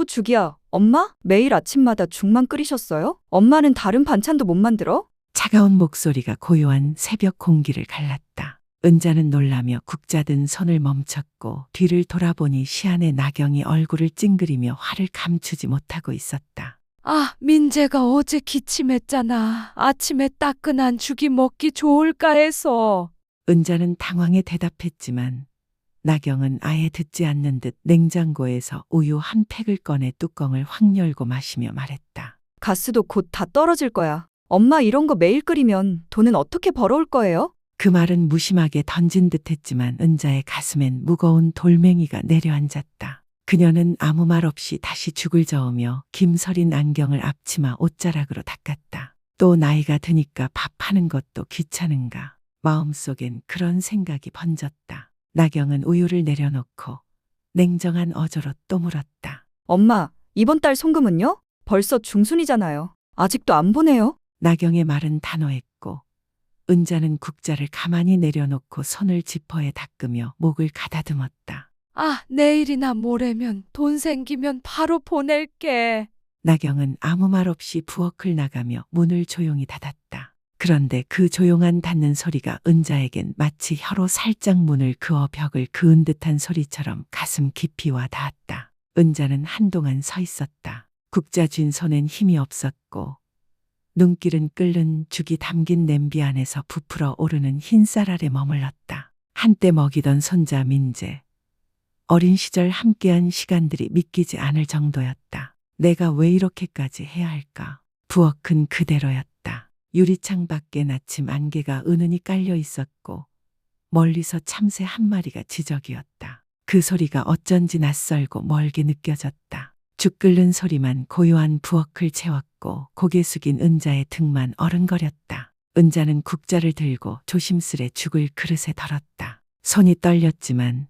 또 죽이야. 엄마? 매일 아침마다 죽만 끓이셨어요? 엄마는 다른 반찬도 못 만들어? 차가운 목소리가 고요한 새벽 공기를 갈랐다. 은자는 놀라며 국자든 손을 멈췄고 뒤를 돌아보니 시안의 나경이 얼굴을 찡그리며 화를 감추지 못하고 있었다. 아, 민재가 어제 기침했잖아. 아침에 따끈한 죽이 먹기 좋을까 해서. 은자는 당황해 대답했지만 나경은 아예 듣지 않는 듯 냉장고에서 우유 한 팩을 꺼내 뚜껑을 확 열고 마시며 말했다. 가스도 곧 다 떨어질 거야. 엄마 이런 거 매일 끓이면 돈은 어떻게 벌어올 거예요? 그 말은 무심하게 던진 듯 했지만 은자의 가슴엔 무거운 돌멩이가 내려앉았다. 그녀는 아무 말 없이 다시 죽을 저으며 김서린 안경을 앞치마 옷자락으로 닦았다. 또 나이가 드니까 밥하는 것도 귀찮은가. 마음속엔 그런 생각이 번졌다. 나경은 우유를 내려놓고 냉정한 어조로 또 물었다. 엄마, 이번 달 송금은요? 벌써 중순이잖아요. 아직도 안 보내요? 나경의 말은 단호했고 은자는 국자를 가만히 내려놓고 손을 지퍼에 닦으며 목을 가다듬었다. 아, 내일이나 모레면 돈 생기면 바로 보낼게. 나경은 아무 말 없이 부엌을 나가며 문을 조용히 닫았다. 그런데 그 조용한 닫는 소리가 은자에겐 마치 혀로 살짝 문을 그어 벽을 그은 듯한 소리처럼 가슴 깊이 와 닿았다. 은자는 한동안 서 있었다. 국자 쥔 손엔 힘이 없었고 눈길은 끓는 죽이 담긴 냄비 안에서 부풀어 오르는 흰쌀 아래 머물렀다. 한때 먹이던 손자 민재. 어린 시절 함께한 시간들이 믿기지 않을 정도였다. 내가 왜 이렇게까지 해야 할까? 부엌은 그대로였다. 유리창 밖에 나침 안개가 은은히 깔려 있었고 멀리서 참새 한 마리가 지저귀었다. 그 소리가 어쩐지 낯설고 멀게 느껴졌다. 죽 끓는 소리만 고요한 부엌을 채웠고 고개 숙인 은자의 등만 어른거렸다. 은자는 국자를 들고 조심스레 죽을 그릇에 덜었다. 손이 떨렸지만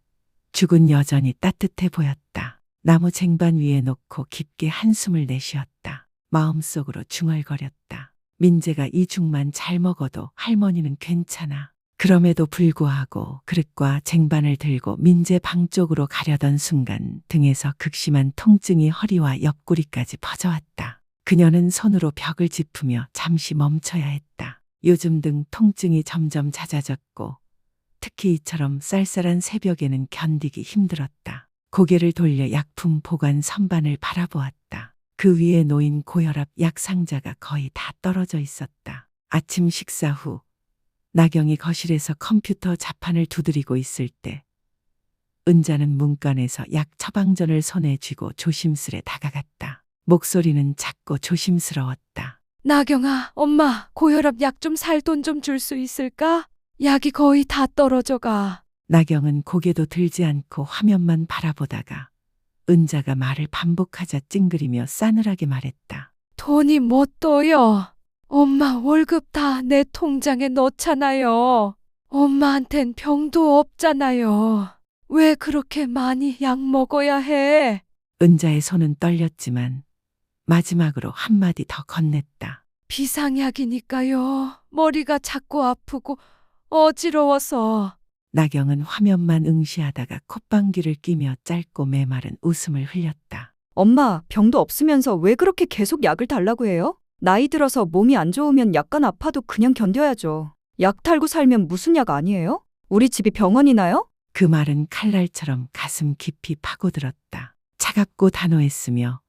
죽은 여전히 따뜻해 보였다. 나무 쟁반 위에 놓고 깊게 한숨을 내쉬었다. 마음속으로 중얼거렸다. 민재가 이 죽만 잘 먹어도 할머니는 괜찮아. 그럼에도 불구하고 그릇과 쟁반을 들고 민재 방 쪽으로 가려던 순간 등에서 극심한 통증이 허리와 옆구리까지 퍼져왔다. 그녀는 손으로 벽을 짚으며 잠시 멈춰야 했다. 요즘 등 통증이 점점 잦아졌고 특히 이처럼 쌀쌀한 새벽에는 견디기 힘들었다. 고개를 돌려 약품 보관 선반을 바라보았다. 그 위에 놓인 고혈압 약 상자가 거의 다 떨어져 있었다. 아침 식사 후 나경이 거실에서 컴퓨터 자판을 두드리고 있을 때 은자는 문간에서 약 처방전을 손에 쥐고 조심스레 다가갔다. 목소리는 작고 조심스러웠다. 나경아, 엄마, 고혈압 약 좀 살 돈 좀 줄 수 있을까? 약이 거의 다 떨어져 가. 나경은 고개도 들지 않고 화면만 바라보다가 은자가 말을 반복하자 찡그리며 싸늘하게 말했다. 돈이 못 떠요. 엄마 월급 다 내 통장에 넣잖아요. 엄마한텐 병도 없잖아요. 왜 그렇게 많이 약 먹어야 해? 은자의 손은 떨렸지만 마지막으로 한마디 더 건넸다. 비상약이니까요. 머리가 자꾸 아프고 어지러워서. 나경은 화면만 응시하다가 콧방귀를 끼며 짧고 메마른 웃음을 흘렸다. 엄마, 병도 없으면서 왜 그렇게 계속 약을 달라고 해요? 나이 들어서 몸이 안 좋으면 약간 아파도 그냥 견뎌야죠. 약 탈고 살면 무슨 약 아니에요? 우리 집이 병원이나요? 그 말은 칼날처럼 가슴 깊이 파고들었다. 차갑고 단호했으며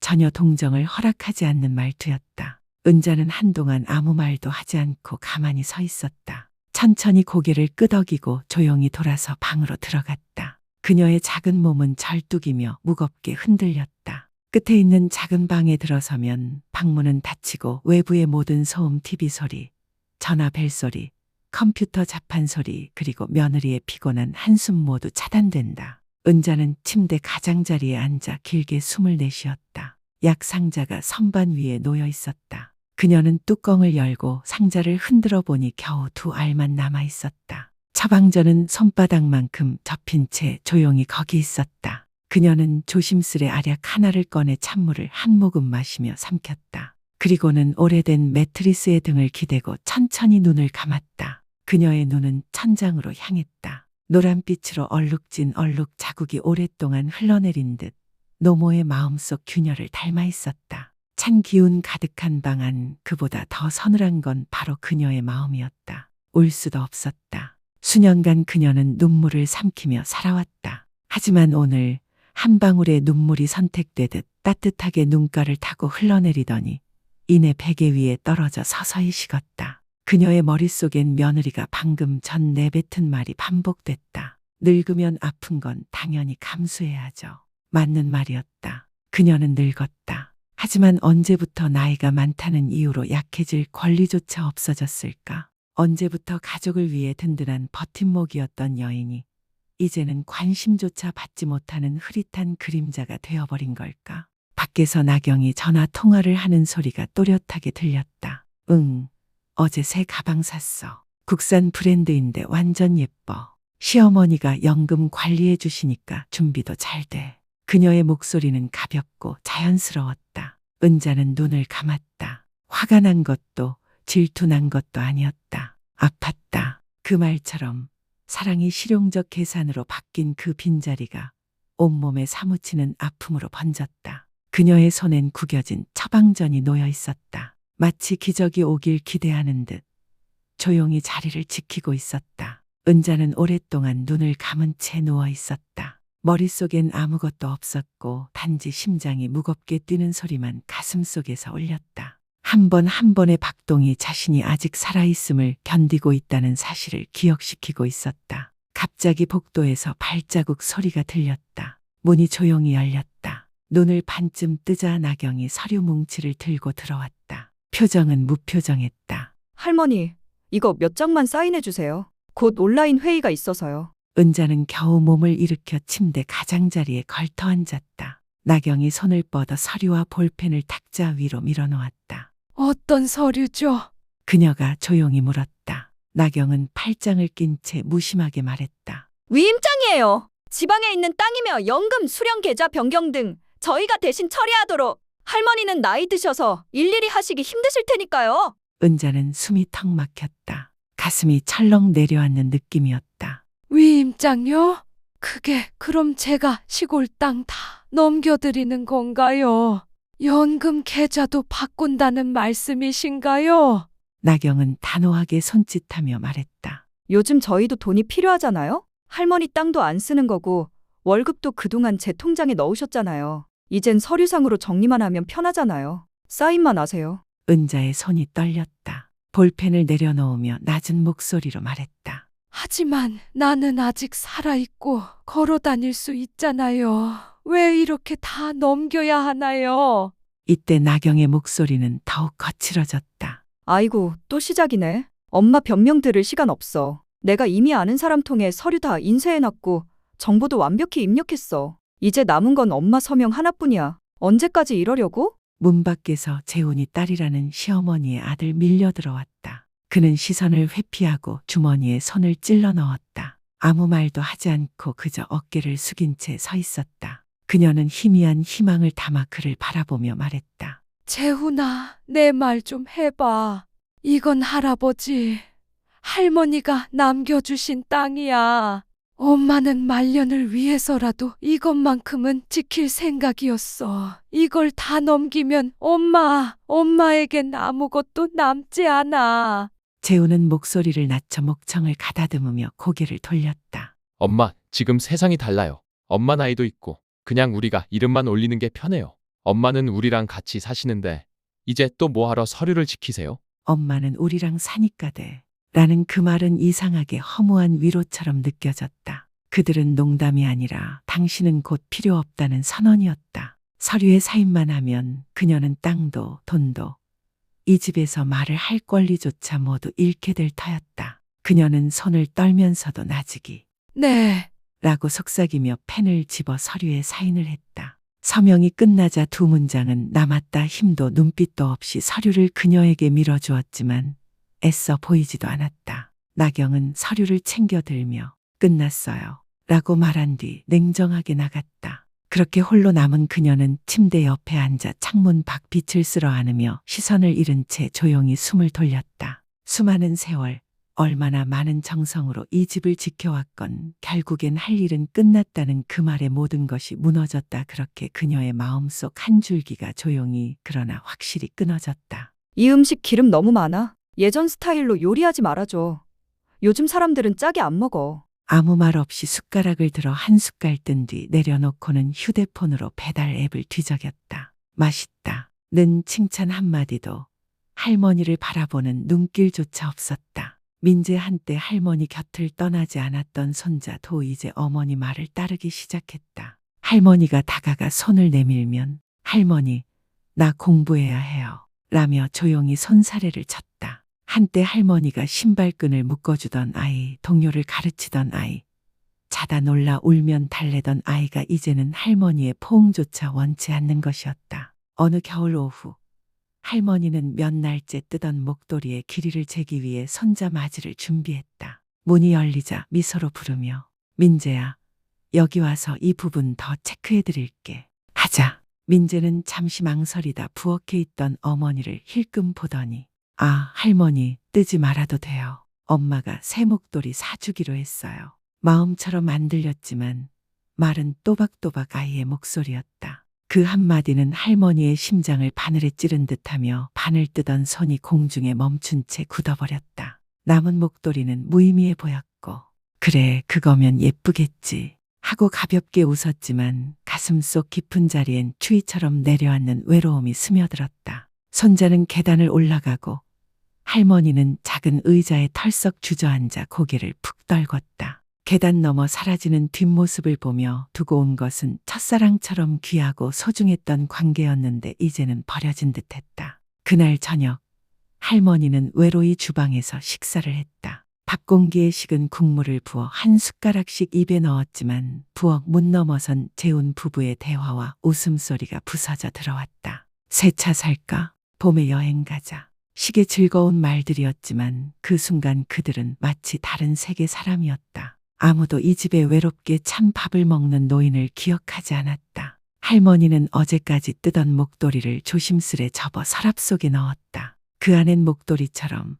전혀 동정을 허락하지 않는 말투였다. 은자는 한동안 아무 말도 하지 않고 가만히 서 있었다. 천천히 고개를 끄덕이고 조용히 돌아서 방으로 들어갔다. 그녀의 작은 몸은 절뚝이며 무겁게 흔들렸다. 끝에 있는 작은 방에 들어서면 방문은 닫히고 외부의 모든 소음 TV 소리, 전화 벨 소리, 컴퓨터 자판 소리, 그리고 며느리의 피곤한 한숨 모두 차단된다. 은자는 침대 가장자리에 앉아 길게 숨을 내쉬었다. 약 상자가 선반 위에 놓여 있었다. 그녀는 뚜껑을 열고 상자를 흔들어 보니 겨우 두 알만 남아 있었다. 처방전은 손바닥만큼 접힌 채 조용히 거기 있었다. 그녀는 조심스레 알약 하나를 꺼내 찬물을 한 모금 마시며 삼켰다. 그리고는 오래된 매트리스의 등을 기대고 천천히 눈을 감았다. 그녀의 눈은 천장으로 향했다. 노란빛으로 얼룩진 얼룩 자국이 오랫동안 흘러내린 듯 노모의 마음속 균열을 닮아 있었다. 찬 기운 가득한 방 안 그보다 더 서늘한 건 바로 그녀의 마음이었다. 울 수도 없었다. 수년간 그녀는 눈물을 삼키며 살아왔다. 하지만 오늘 한 방울의 눈물이 선택되듯 따뜻하게 눈가를 타고 흘러내리더니 이내 베개 위에 떨어져 서서히 식었다. 그녀의 머릿속엔 며느리가 방금 전 내뱉은 말이 반복됐다. 늙으면 아픈 건 당연히 감수해야죠. 맞는 말이었다. 그녀는 늙었다. 하지만 언제부터 나이가 많다는 이유로 약해질 권리조차 없어졌을까? 언제부터 가족을 위해 든든한 버팀목이었던 여인이 이제는 관심조차 받지 못하는 흐릿한 그림자가 되어버린 걸까? 밖에서 나경이 전화 통화를 하는 소리가 또렷하게 들렸다. 응, 어제 새 가방 샀어. 국산 브랜드인데 완전 예뻐. 시어머니가 연금 관리해 주시니까 준비도 잘 돼. 그녀의 목소리는 가볍고 자연스러웠다. 은자는 눈을 감았다. 화가 난 것도 질투 난 것도 아니었다. 아팠다. 그 말처럼 사랑이 실용적 계산으로 바뀐 그 빈자리가 온몸에 사무치는 아픔으로 번졌다. 그녀의 손엔 구겨진 처방전이 놓여 있었다. 마치 기적이 오길 기대하는 듯 조용히 자리를 지키고 있었다. 은자는 오랫동안 눈을 감은 채 누워 있었다. 머릿속엔 아무것도 없었고 단지 심장이 무겁게 뛰는 소리만 가슴 속에서 울렸다. 한번한 번의 박동이 자신이 아직 살아있음을 견디고 있다는 사실을 기억시키고 있었다. 갑자기 복도에서 발자국 소리가 들렸다. 문이 조용히 열렸다. 눈을 반쯤 뜨자 나경이 서류 뭉치를 들고 들어왔다. 표정은 무표정했다. 할머니, 이거 몇 장만 사인해 주세요. 곧 온라인 회의가 있어서요. 은자는 겨우 몸을 일으켜 침대 가장자리에 걸터 앉았다. 나경이 손을 뻗어 서류와 볼펜을 탁자 위로 밀어놓았다. 어떤 서류죠? 그녀가 조용히 물었다. 나경은 팔짱을 낀 채 무심하게 말했다. 위임장이에요. 지방에 있는 땅이며 연금 수령 계좌 변경 등 저희가 대신 처리하도록 할머니는 나이 드셔서 일일이 하시기 힘드실 테니까요. 은자는 숨이 턱 막혔다. 가슴이 철렁 내려앉는 느낌이었다. 위임장요? 그게 그럼 제가 시골 땅 다 넘겨드리는 건가요? 연금 계좌도 바꾼다는 말씀이신가요? 나경은 단호하게 손짓하며 말했다. 요즘 저희도 돈이 필요하잖아요. 할머니 땅도 안 쓰는 거고 월급도 그동안 제 통장에 넣으셨잖아요. 이젠 서류상으로 정리만 하면 편하잖아요. 사인만 하세요. 은자의 손이 떨렸다. 볼펜을 내려놓으며 낮은 목소리로 말했다. 하지만 나는 아직 살아있고 걸어 다닐 수 있잖아요. 왜 이렇게 다 넘겨야 하나요? 이때 나경의 목소리는 더욱 거칠어졌다. 아이고, 또 시작이네. 엄마 변명 들을 시간 없어. 내가 이미 아는 사람 통해 서류 다 인쇄해놨고 정보도 완벽히 입력했어. 이제 남은 건 엄마 서명 하나뿐이야. 언제까지 이러려고? 문 밖에서 재훈이 딸이라는 시어머니의 아들 밀려 들어왔다. 그는 시선을 회피하고 주머니에 손을 찔러 넣었다. 아무 말도 하지 않고 그저 어깨를 숙인 채 서 있었다. 그녀는 희미한 희망을 담아 그를 바라보며 말했다. 재훈아, 내 말 좀 해봐. 이건 할아버지, 할머니가 남겨주신 땅이야. 엄마는 말년을 위해서라도 이것만큼은 지킬 생각이었어. 이걸 다 넘기면 엄마, 엄마에겐 아무것도 남지 않아. 재훈은 목소리를 낮춰 목청을 가다듬으며 고개를 돌렸다. 엄마, 지금 세상이 달라요. 엄마 나이도 있고 그냥 우리가 이름만 올리는 게 편해요. 엄마는 우리랑 같이 사시는데 이제 또 뭐하러 서류를 지키세요? 엄마는 우리랑 사니까 돼. 라는 그 말은 이상하게 허무한 위로처럼 느껴졌다. 그들은 농담이 아니라 당신은 곧 필요 없다는 선언이었다. 서류에 사인만 하면 그녀는 땅도 돈도 이 집에서 말을 할 권리조차 모두 잃게 될 터였다. 그녀는 손을 떨면서도 나직이 네, 라고 속삭이며 펜을 집어 서류에 사인을 했다. 서명이 끝나자 두 문장은 남았다 힘도 눈빛도 없이 서류를 그녀에게 밀어주었지만 애써 보이지도 않았다. 나경은 서류를 챙겨들며 끝났어요. 라고 말한 뒤 냉정하게 나갔다. 그렇게 홀로 남은 그녀는 침대 옆에 앉아 창문 밖 빛을 쓸어 안으며 시선을 잃은 채 조용히 숨을 돌렸다. 수많은 세월 얼마나 많은 정성으로 이 집을 지켜왔건 결국엔 할 일은 끝났다는 그 말에 모든 것이 무너졌다. 그렇게 그녀의 마음속 한 줄기가 조용히 그러나 확실히 끊어졌다. 이 음식 기름 너무 많아. 예전 스타일로 요리하지 말아줘. 요즘 사람들은 짜게 안 먹어. 아무 말 없이 숟가락을 들어 한 숟갈 뜬 뒤 내려놓고는 휴대폰으로 배달 앱을 뒤적였다. 맛있다. 는 칭찬 한마디도 할머니를 바라보는 눈길조차 없었다. 민재 한때 할머니 곁을 떠나지 않았던 손자도 이제 어머니 말을 따르기 시작했다. 할머니가 다가가 손을 내밀면 할머니, 나 공부해야 해요. 라며 조용히 손사래를 쳤다. 한때 할머니가 신발끈을 묶어주던 아이, 동료를 가르치던 아이, 자다 놀라 울면 달래던 아이가 이제는 할머니의 포옹조차 원치 않는 것이었다. 어느 겨울 오후, 할머니는 몇 날째 뜨던 목도리에 길이를 재기 위해 손자 맞이를 준비했다. 문이 열리자 미소로 부르며 민재야, 여기 와서 이 부분 더 체크해 드릴게. 하자. 민재는 잠시 망설이다 부엌에 있던 어머니를 힐끔 보더니 아, 할머니, 뜨지 말아도 돼요. 엄마가 새 목도리 사주기로 했어요. 마음처럼 안 들렸지만 말은 또박또박 아이의 목소리였다. 그 한마디는 할머니의 심장을 바늘에 찌른 듯하며 바늘 뜨던 손이 공중에 멈춘 채 굳어버렸다. 남은 목도리는 무의미해 보였고, 그래, 그거면 예쁘겠지. 하고 가볍게 웃었지만 가슴 속 깊은 자리엔 추위처럼 내려앉는 외로움이 스며들었다. 손자는 계단을 올라가고 할머니는 작은 의자에 털썩 주저앉아 고개를 푹 떨궜다. 계단 넘어 사라지는 뒷모습을 보며 두고 온 것은 첫사랑처럼 귀하고 소중했던 관계였는데 이제는 버려진 듯했다. 그날 저녁 할머니는 외로이 주방에서 식사를 했다. 밥 공기에 식은 국물을 부어 한 숟가락씩 입에 넣었지만 부엌 문 너머선 재운 부부의 대화와 웃음소리가 부서져 들어왔다. 새 차 살까? 봄에 여행 가자. 시계 즐거운 말들이었지만 그 순간 그들은 마치 다른 세계 사람이었다. 아무도 이 집에 외롭게 찬 밥을 먹는 노인을 기억하지 않았다. 할머니는 어제까지 뜨던 목도리를 조심스레 접어 서랍 속에 넣었다. 그 안엔 목도리처럼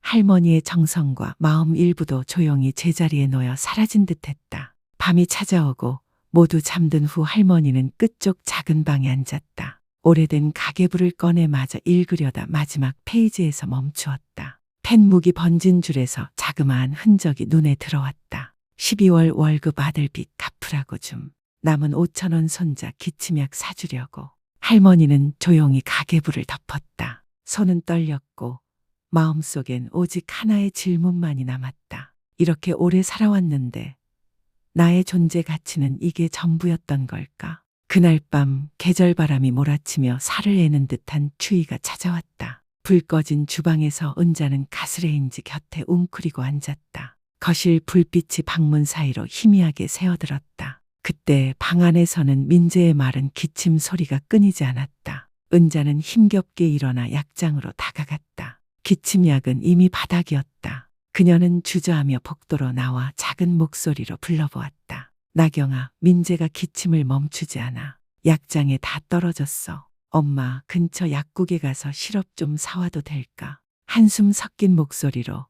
할머니의 정성과 마음 일부도 조용히 제자리에 놓여 사라진 듯했다. 밤이 찾아오고 모두 잠든 후 할머니는 끝쪽 작은 방에 앉았다. 오래된 가계부를 꺼내 마저 읽으려다 마지막 페이지에서 멈추었다. 펜묵이 번진 줄에서 자그마한 흔적이 눈에 들어왔다. 12월 월급 아들 빚 갚으라고 좀. 남은 5천 원 손자 기침약 사주려고. 할머니는 조용히 가계부를 덮었다. 손은 떨렸고 마음속엔 오직 하나의 질문만이 남았다. 이렇게 오래 살아왔는데 나의 존재 가치는 이게 전부였던 걸까? 그날 밤 계절바람이 몰아치며 살을 애는 듯한 추위가 찾아왔다. 불 꺼진 주방에서 은자는 가스레인지 곁에 웅크리고 앉았다. 거실 불빛이 방문 사이로 희미하게 새어들었다. 그때 방 안에서는 민재의 말은 기침 소리가 끊이지 않았다. 은자는 힘겹게 일어나 약장으로 다가갔다. 기침약은 이미 바닥이었다. 그녀는 주저하며 복도로 나와 작은 목소리로 불러보았다. 나경아, 민재가 기침을 멈추지 않아. 약장에 다 떨어졌어. 엄마, 근처 약국에 가서 시럽 좀 사와도 될까? 한숨 섞인 목소리로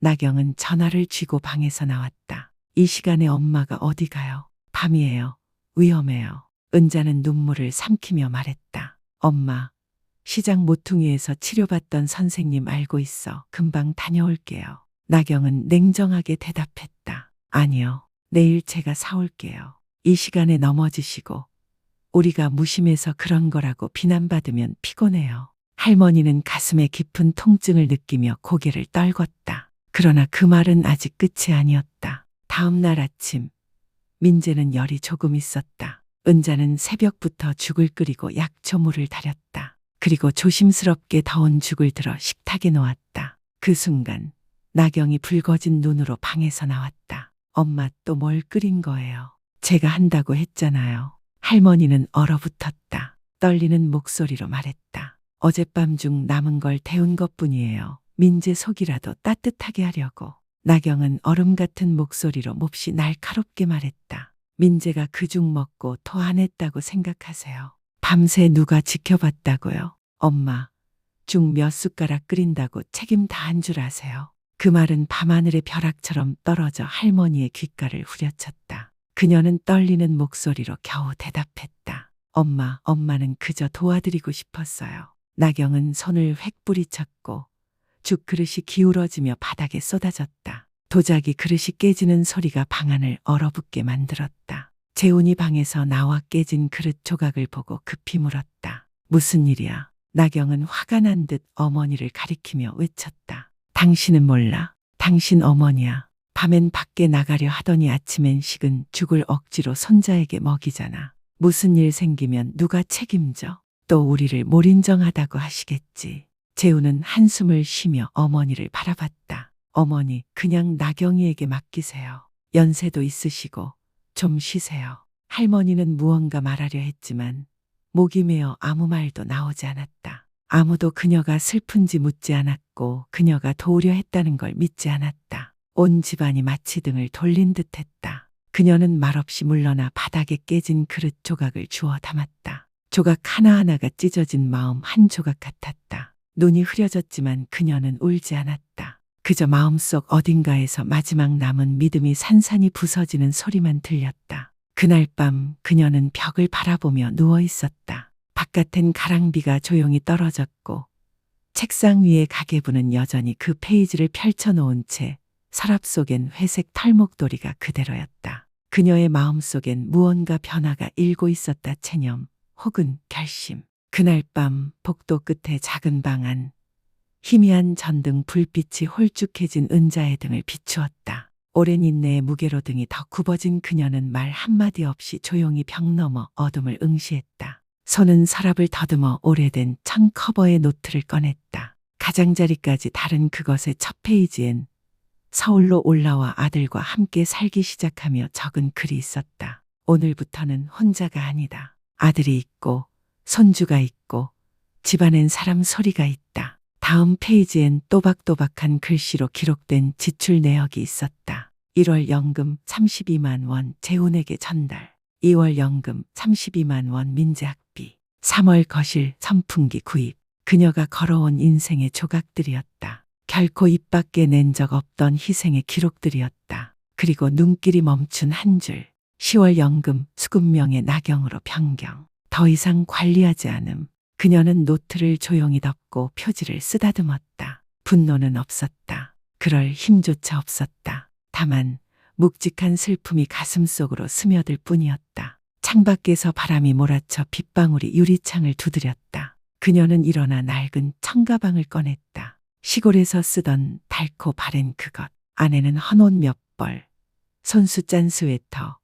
나경은 전화를 쥐고 방에서 나왔다. 이 시간에 엄마가 어디 가요? 밤이에요. 위험해요. 은자는 눈물을 삼키며 말했다. 엄마, 시장 모퉁이에서 치료받던 선생님 알고 있어. 금방 다녀올게요. 나경은 냉정하게 대답했다. 아니요. 내일 제가 사올게요. 이 시간에 넘어지시고 우리가 무심해서 그런 거라고 비난받으면 피곤해요. 할머니는 가슴에 깊은 통증을 느끼며 고개를 떨궜다. 그러나 그 말은 아직 끝이 아니었다. 다음 날 아침 민재는 열이 조금 있었다. 은자는 새벽부터 죽을 끓이고 약초물을 달였다. 그리고 조심스럽게 더운 죽을 들어 식탁에 놓았다. 그 순간 나경이 붉어진 눈으로 방에서 나왔다. 엄마 또 뭘 끓인 거예요? 제가 한다고 했잖아요. 할머니는 얼어붙었다. 떨리는 목소리로 말했다. 어젯밤 중 남은 걸 데운 것 뿐이에요. 민재 속이라도 따뜻하게 하려고. 나경은 얼음 같은 목소리로 몹시 날카롭게 말했다. 민재가 그죽 먹고 토안 했다고 생각하세요. 밤새 누가 지켜봤다고요? 엄마, 죽몇 숟가락 끓인다고 책임 다 한 줄 아세요? 그 말은 밤하늘의 벼락처럼 떨어져 할머니의 귓가를 후려쳤다. 그녀는 떨리는 목소리로 겨우 대답했다. 엄마, 엄마는 그저 도와드리고 싶었어요. 나경은 손을 획 뿌리쳤고 죽 그릇이 기울어지며 바닥에 쏟아졌다. 도자기 그릇이 깨지는 소리가 방안을 얼어붙게 만들었다. 재훈이 방에서 나와 깨진 그릇 조각을 보고 급히 물었다. 무슨 일이야? 나경은 화가 난 듯 어머니를 가리키며 외쳤다. 당신은 몰라. 당신 어머니야. 밤엔 밖에 나가려 하더니 아침엔 식은 죽을 억지로 손자에게 먹이잖아. 무슨 일 생기면 누가 책임져? 또 우리를 몰인정하다고 하시겠지. 재우는 한숨을 쉬며 어머니를 바라봤다. 어머니, 그냥 나경이에게 맡기세요. 연세도 있으시고 좀 쉬세요. 할머니는 무언가 말하려 했지만 목이 메어 아무 말도 나오지 않았다. 아무도 그녀가 슬픈지 묻지 않았고 그녀가 도우려 했다는 걸 믿지 않았다. 온 집안이 마치 등을 돌린 듯 했다. 그녀는 말없이 물러나 바닥에 깨진 그릇 조각을 주워 담았다. 조각 하나하나가 찢어진 마음 한 조각 같았다. 눈이 흐려졌지만 그녀는 울지 않았다. 그저 마음속 어딘가에서 마지막 남은 믿음이 산산이 부서지는 소리만 들렸다. 그날 밤 그녀는 벽을 바라보며 누워 있었다. 바깥엔 가랑비가 조용히 떨어졌고 책상 위에 가계부는 여전히 그 페이지를 펼쳐놓은 채 서랍 속엔 회색 털목도리가 그대로였다. 그녀의 마음 속엔 무언가 변화가 일고 있었다 체념 혹은 결심. 그날 밤 복도 끝에 작은 방 안 희미한 전등 불빛이 홀쭉해진 은자의 등을 비추었다. 오랜 인내의 무게로 등이 더 굽어진 그녀는 말 한마디 없이 조용히 벽 너머 어둠을 응시했다. 손은 서랍을 더듬어 오래된 청 커버의 노트를 꺼냈다. 가장자리까지 다른 그것의 첫 페이지엔 서울로 올라와 아들과 함께 살기 시작하며 적은 글이 있었다. 오늘부터는 혼자가 아니다. 아들이 있고 손주가 있고 집안엔 사람 소리가 있다. 다음 페이지엔 또박또박한 글씨로 기록된 지출 내역이 있었다. 1월 연금 32만 원 재훈에게 전달. 2월 연금 32만 원 민재학비. 3월 거실 선풍기 구입. 그녀가 걸어온 인생의 조각들이었다. 결코 입 밖에 낸 적 없던 희생의 기록들이었다. 그리고 눈길이 멈춘 한 줄. 10월 연금 수급명의 나경으로 변경. 더 이상 관리하지 않음. 그녀는 노트를 조용히 덮고 표지를 쓰다듬었다. 분노는 없었다. 그럴 힘조차 없었다. 다만 묵직한 슬픔이 가슴 속으로 스며들 뿐이었다. 창밖에서 바람이 몰아쳐 빗방울이 유리창을 두드렸다. 그녀는 일어나 낡은 청가방을 꺼냈다. 시골에서 쓰던 달코 바랜 그것. 안에는 헌옷 몇 벌, 손수 짠 스웨터,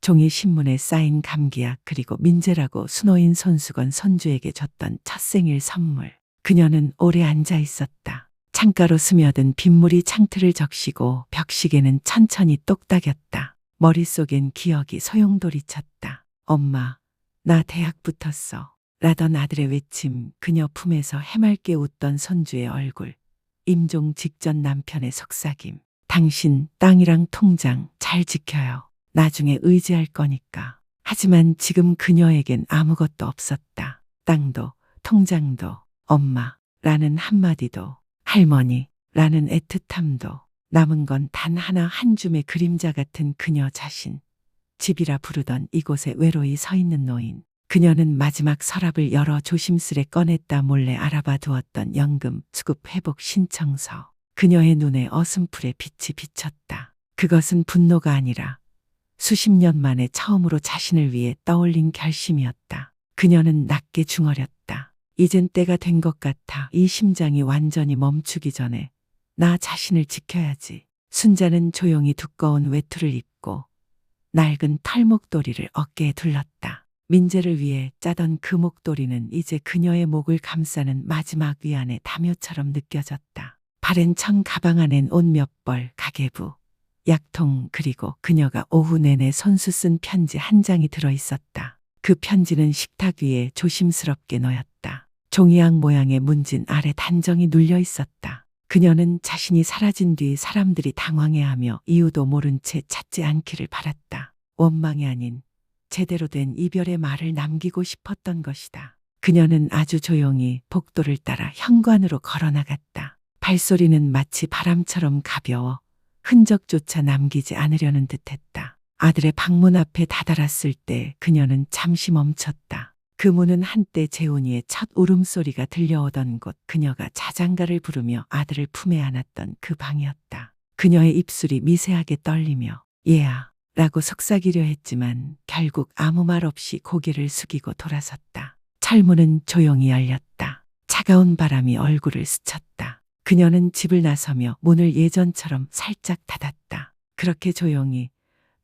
종이 신문에 쌓인 감기약 그리고 민재라고 수노인 손수건 손주에게 줬던 첫 생일 선물. 그녀는 오래 앉아 있었다. 창가로 스며든 빗물이 창틀을 적시고 벽시계는 천천히 똑딱였다. 머릿속엔 기억이 소용돌이 쳤다. 엄마, 나 대학 붙었어. 라던 아들의 외침, 그녀 품에서 해맑게 웃던 손주의 얼굴, 임종 직전 남편의 속삭임. 당신 땅이랑 통장 잘 지켜요. 나중에 의지할 거니까. 하지만 지금 그녀에겐 아무것도 없었다. 땅도, 통장도, 엄마, 라는 한마디도, 할머니, 라는 애틋함도, 남은 건 단 하나 한 줌의 그림자 같은 그녀 자신. 집이라 부르던 이곳에 외로이 서 있는 노인. 그녀는 마지막 서랍을 열어 조심스레 꺼냈다 몰래 알아봐 두었던 연금 수급 회복 신청서. 그녀의 눈에 어슴풀의 빛이 비쳤다. 그것은 분노가 아니라 수십 년 만에 처음으로 자신을 위해 떠올린 결심이었다. 그녀는 낮게 중얼였다. 이젠 때가 된 것 같아 이 심장이 완전히 멈추기 전에 나 자신을 지켜야지. 순자는 조용히 두꺼운 외투를 입고 낡은 털목도리를 어깨에 둘렀다. 민재를 위해 짜던 그 목도리는 이제 그녀의 목을 감싸는 마지막 위안의 담요처럼 느껴졌다. 바랜 청 가방 안엔 옷 몇 벌, 가계부, 약통 그리고 그녀가 오후 내내 손수 쓴 편지 한 장이 들어 있었다. 그 편지는 식탁 위에 조심스럽게 놓였다. 종이약 모양의 문진 아래 단정히 눌려 있었다. 그녀는 자신이 사라진 뒤 사람들이 당황해하며 이유도 모른 채 찾지 않기를 바랐다. 원망이 아닌 제대로 된 이별의 말을 남기고 싶었던 것이다. 그녀는 아주 조용히 복도를 따라 현관으로 걸어 나갔다. 발소리는 마치 바람처럼 가벼워 흔적조차 남기지 않으려는 듯했다. 아들의 방문 앞에 다다랐을 때 그녀는 잠시 멈췄다. 그 문은 한때 재훈이의 첫 울음소리가 들려오던 곳 그녀가 자장가를 부르며 아들을 품에 안았던 그 방이었다. 그녀의 입술이 미세하게 떨리며 얘야 라고 속삭이려 했지만 결국 아무 말 없이 고개를 숙이고 돌아섰다. 철문은 조용히 열렸다. 차가운 바람이 얼굴을 스쳤다. 그녀는 집을 나서며 문을 예전처럼 살짝 닫았다. 그렇게 조용히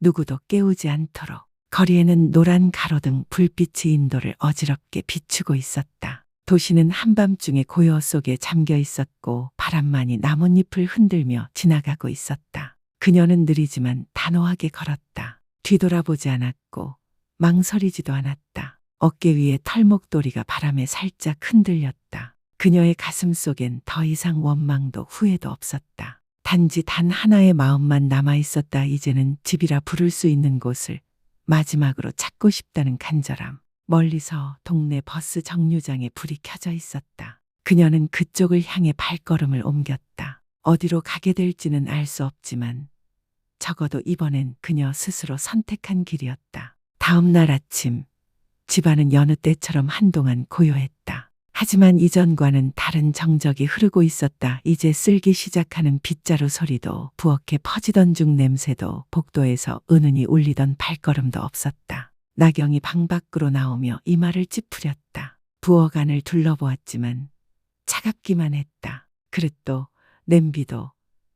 누구도 깨우지 않도록 거리에는 노란 가로등 불빛이 인도를 어지럽게 비추고 있었다. 도시는 한밤중의 고요 속에 잠겨 있었고 바람만이 나뭇잎을 흔들며 지나가고 있었다. 그녀는 느리지만 단호하게 걸었다. 뒤돌아보지 않았고 망설이지도 않았다. 어깨 위에 털목도리가 바람에 살짝 흔들렸다. 그녀의 가슴 속엔 더 이상 원망도 후회도 없었다. 단지 단 하나의 마음만 남아 있었다. 이제는 집이라 부를 수 있는 곳을 마지막으로 찾고 싶다는 간절함. 멀리서 동네 버스 정류장에 불이 켜져 있었다. 그녀는 그쪽을 향해 발걸음을 옮겼다. 어디로 가게 될지는 알 수 없지만 적어도 이번엔 그녀 스스로 선택한 길이었다. 다음 날 아침 집안은 여느 때처럼 한동안 고요했다. 하지만 이전과는 다른 정적이 흐르고 있었다. 이제 쓸기 시작하는 빗자루 소리도 부엌에 퍼지던 중 냄새도 복도에서 은은히 울리던 발걸음도 없었다. 나경이 방 밖으로 나오며 이마를 찌푸렸다. 부엌 안을 둘러보았지만 차갑기만 했다. 그릇도 냄비도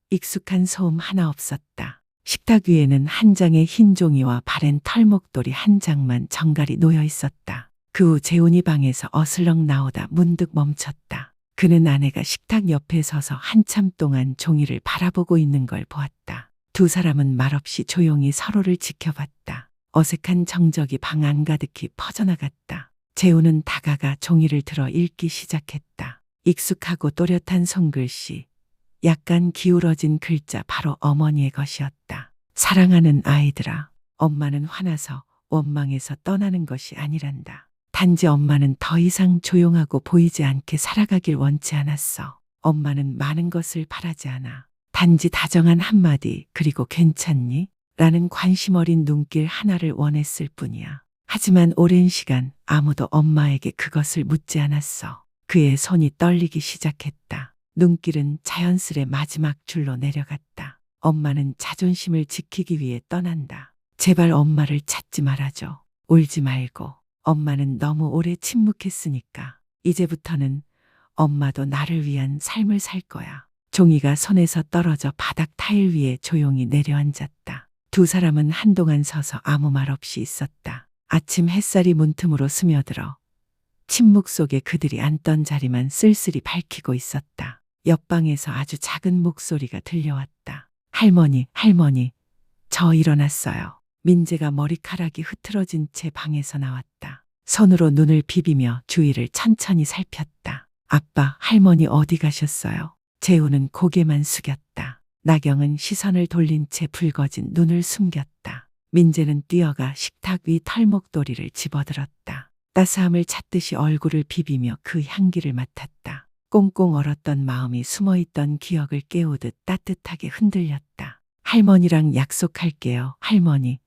익숙한 소음 하나 없었다. 식탁 위에는 한 장의 흰 종이와 바랜 털목돌이 한 장만 정갈이 놓여 있었다. 그 후 재훈이 방에서 어슬렁 나오다 문득 멈췄다. 그는 아내가 식탁 옆에 서서 한참 동안 종이를 바라보고 있는 걸 보았다. 두 사람은 말없이 조용히 서로를 지켜봤다. 어색한 정적이 방 안 가득히 퍼져나갔다. 재훈은 다가가 종이를 들어 읽기 시작했다. 익숙하고 또렷한 손글씨, 약간 기울어진 글자 바로 어머니의 것이었다. 사랑하는 아이들아, 엄마는 화나서 원망해서 떠나는 것이 아니란다. 단지 엄마는 더 이상 조용하고 보이지 않게 살아가길 원치 않았어. 엄마는 많은 것을 바라지 않아. 단지 다정한 한마디, 그리고 괜찮니? 라는 관심 어린 눈길 하나를 원했을 뿐이야. 하지만 오랜 시간 아무도 엄마에게 그것을 묻지 않았어. 그의 손이 떨리기 시작했다. 눈길은 자연스레 마지막 줄로 내려갔다. 엄마는 자존심을 지키기 위해 떠난다. 제발 엄마를 찾지 말아줘. 울지 말고. 엄마는 너무 오래 침묵했으니까. 이제부터는 엄마도 나를 위한 삶을 살 거야. 종이가 손에서 떨어져 바닥 타일 위에 조용히 내려앉았다. 두 사람은 한동안 서서 아무 말 없이 있었다. 아침 햇살이 문틈으로 스며들어 침묵 속에 그들이 앉던 자리만 쓸쓸히 밝히고 있었다. 옆방에서 아주 작은 목소리가 들려왔다. 할머니, 할머니, 저 일어났어요. 민재가 머리카락이 흐트러진 채 방에서 나왔다. 손으로 눈을 비비며 주위를 천천히 살폈다. 아빠, 할머니 어디 가셨어요? 재우는 고개만 숙였다. 나경은 시선을 돌린 채 붉어진 눈을 숨겼다. 민재는 뛰어가 식탁 위 털목도리를 집어들었다. 따스함을 찾듯이 얼굴을 비비며 그 향기를 맡았다. 꽁꽁 얼었던 마음이 숨어있던 기억을 깨우듯 따뜻하게 흔들렸다. 할머니랑 약속할게요, 할머니.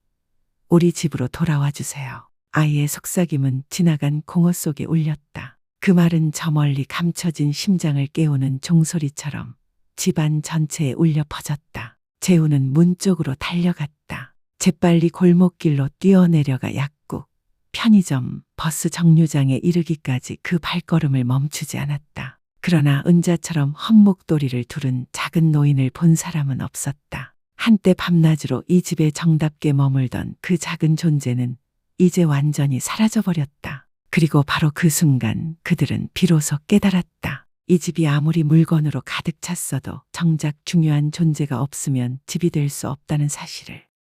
우리 집으로 돌아와 주세요. 아이의 속삭임은 지나간 공허 속에 울렸다. 그 말은 저 멀리 감춰진 심장을 깨우는 종소리처럼 집안 전체에 울려 퍼졌다. 재우는 문 쪽으로 달려갔다. 재빨리 골목길로 뛰어내려가 약국, 편의점, 버스 정류장에 이르기까지 그 발걸음을 멈추지 않았다. 그러나 은자처럼 헛목도리를 두른 작은 노인을 본 사람은 없었다. 한때 밤낮으로 이 집에 정답게 머물던 그 작은 존재는 이제 완전히 사라져버렸다. 그리고 바로 그 순간 그들은 비로소 깨달았다. 이 집이 아무리 물건으로 가득 찼어도 정작 중요한 존재가 없으면 집이 될 수 없다는 사실을.